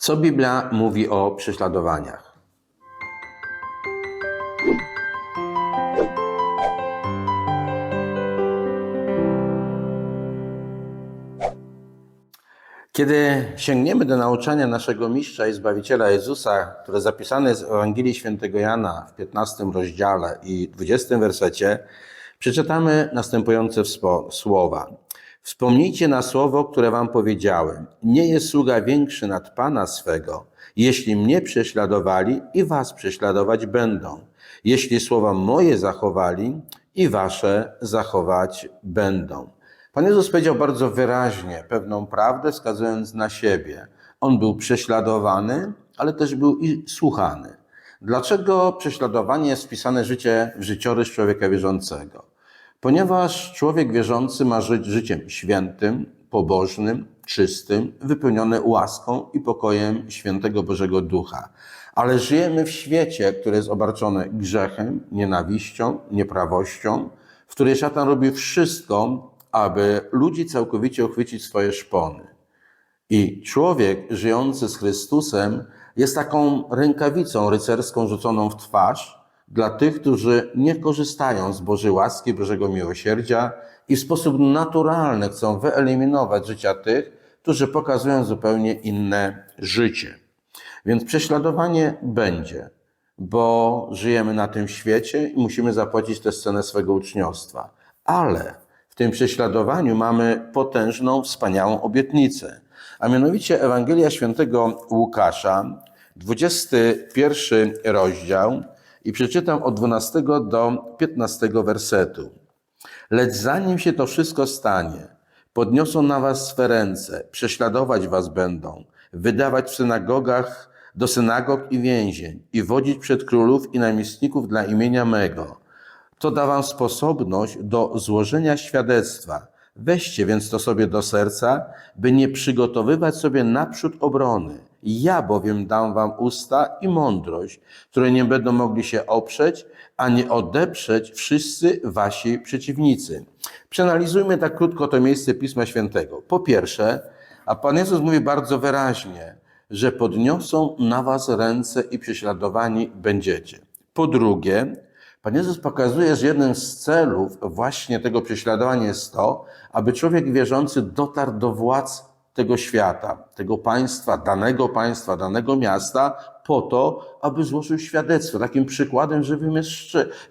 Co Biblia mówi o prześladowaniach? Kiedy sięgniemy do nauczania naszego mistrza i Zbawiciela Jezusa, które zapisane jest w Ewangelii Świętego Jana w 15 rozdziale i 20 wersecie, przeczytamy następujące słowa. Wspomnijcie na słowo, które wam powiedziałem. Nie jest sługa większy nad Pana swego. Jeśli mnie prześladowali, i was prześladować będą. Jeśli słowa moje zachowali, i wasze zachować będą. Pan Jezus powiedział bardzo wyraźnie pewną prawdę, wskazując na siebie. On był prześladowany, ale też był i słuchany. Dlaczego prześladowanie jest wpisane życie, w życiorys człowieka wierzącego? Ponieważ człowiek wierzący ma żyć życiem świętym, pobożnym, czystym, wypełnione łaską i pokojem świętego Bożego Ducha. Ale żyjemy w świecie, który jest obarczony grzechem, nienawiścią, nieprawością, w której szatan robi wszystko, aby ludzi całkowicie uchwycić swoje szpony. I człowiek żyjący z Chrystusem jest taką rękawicą rycerską rzuconą w twarz dla tych, którzy nie korzystają z Bożej łaski, Bożego miłosierdzia i w sposób naturalny chcą wyeliminować życia tych, którzy pokazują zupełnie inne życie. Więc prześladowanie będzie, bo żyjemy na tym świecie i musimy zapłacić tę scenę swego uczniostwa. Ale w tym prześladowaniu mamy potężną, wspaniałą obietnicę. A mianowicie Ewangelia Świętego Łukasza, 21 rozdział i przeczytam od 12 do 15 wersetu. Lecz zanim się to wszystko stanie, podniosą na was swe ręce, prześladować was będą, wydawać w synagogach do synagog i więzień i wodzić przed królów i namiestników dla imienia mego. To da wam sposobność do złożenia świadectwa. Weźcie więc to sobie do serca, by nie przygotowywać sobie naprzód obrony. Ja bowiem dam wam usta i mądrość, które nie będą mogli się oprzeć, a nie odeprzeć wszyscy wasi przeciwnicy. Przeanalizujmy tak krótko to miejsce Pisma Świętego. Po pierwsze, a Pan Jezus mówi bardzo wyraźnie, że podniosą na was ręce i prześladowani będziecie. Po drugie, Pan Jezus pokazuje, że jednym z celów właśnie tego prześladowania jest to, aby człowiek wierzący dotarł do władz tego świata, tego państwa, danego państwa, danego miasta, po to, aby złożył świadectwo. Takim przykładem żywym jest,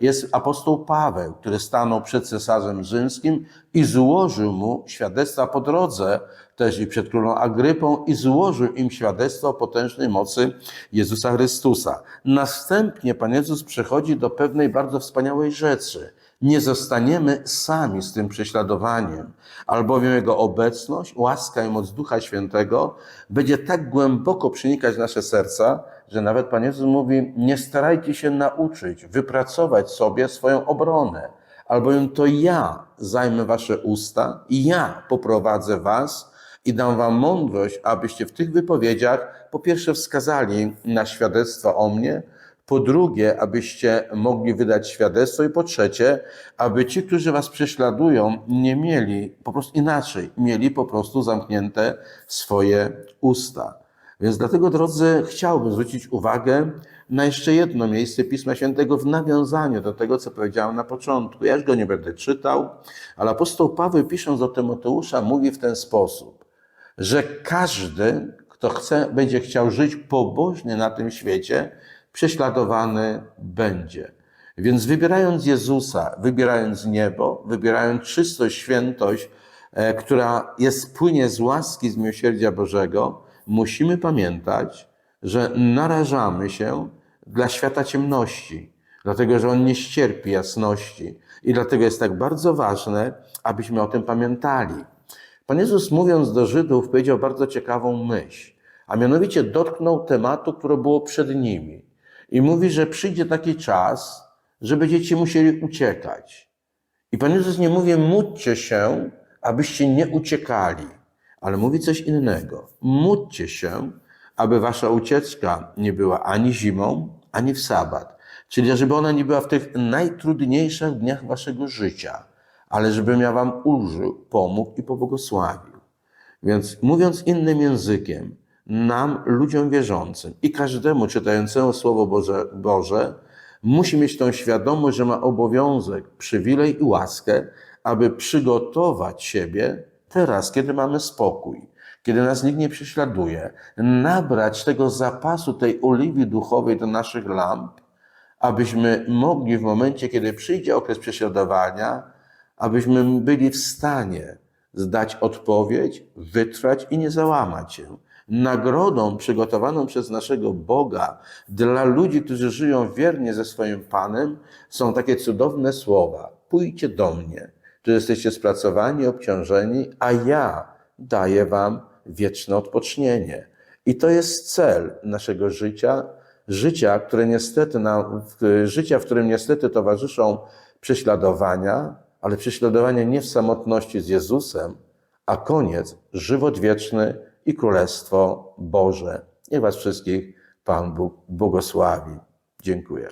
jest apostoł Paweł, który stanął przed cesarzem rzymskim i złożył mu świadectwa po drodze, też i przed królą Agrypą, i złożył im świadectwo o potężnej mocy Jezusa Chrystusa. Następnie Pan Jezus przechodzi do pewnej bardzo wspaniałej rzeczy. Nie zostaniemy sami z tym prześladowaniem, albowiem Jego obecność, łaska i moc Ducha Świętego będzie tak głęboko przenikać nasze serca, że nawet Pan Jezus mówi, nie starajcie się nauczyć, wypracować sobie swoją obronę, albowiem to ja zajmę wasze usta i ja poprowadzę was i dam wam mądrość, abyście w tych wypowiedziach po pierwsze wskazali na świadectwo o mnie, po drugie, abyście mogli wydać świadectwo i po trzecie, aby ci, którzy was prześladują, nie mieli po prostu inaczej, mieli po prostu zamknięte swoje usta. Więc dlatego, drodzy, chciałbym zwrócić uwagę na jeszcze jedno miejsce Pisma Świętego w nawiązaniu do tego, co powiedziałem na początku. Ja już go nie będę czytał, ale apostoł Paweł pisząc do Tymoteusza mówi w ten sposób, że każdy, kto chce, będzie chciał żyć pobożnie na tym świecie, prześladowany będzie. Więc wybierając Jezusa, wybierając niebo, wybierając czystość, świętość, e, która jest, płynie z łaski, z miłosierdzia Bożego, musimy pamiętać, że narażamy się dla świata ciemności, dlatego że on nie ścierpi jasności. I dlatego jest tak bardzo ważne, abyśmy o tym pamiętali. Pan Jezus, mówiąc do Żydów, powiedział bardzo ciekawą myśl, a mianowicie dotknął tematu, które było przed nimi. I mówi, że przyjdzie taki czas, że będziecie musieli uciekać. I Pan Jezus nie mówi, módlcie się, abyście nie uciekali, ale mówi coś innego. Módlcie się, aby wasza ucieczka nie była ani zimą, ani w sabat. Czyli żeby ona nie była w tych najtrudniejszych dniach waszego życia, ale żebym ja wam ulżył, pomógł i pobłogosławił. Więc mówiąc innym językiem, nam, ludziom wierzącym i każdemu czytającemu Słowo Boże, Boże, musi mieć tą świadomość, że ma obowiązek, przywilej i łaskę, aby przygotować siebie teraz, kiedy mamy spokój, kiedy nas nikt nie prześladuje, nabrać tego zapasu, tej oliwy duchowej do naszych lamp, abyśmy mogli w momencie, kiedy przyjdzie okres prześladowania, abyśmy byli w stanie zdać odpowiedź, wytrwać i nie załamać się. Nagrodą przygotowaną przez naszego Boga dla ludzi, którzy żyją wiernie ze swoim Panem, są takie cudowne słowa: Pójdźcie do mnie, którzy jesteście spracowani, obciążeni, a ja daję Wam wieczne odpocznienie. I to jest cel naszego życia, życia, które niestety nam, życia, w którym niestety towarzyszą prześladowania, ale prześladowania nie w samotności z Jezusem, a koniec żywot wieczny i Królestwo Boże. Niech Was wszystkich Pan Bóg błogosławi. Dziękuję.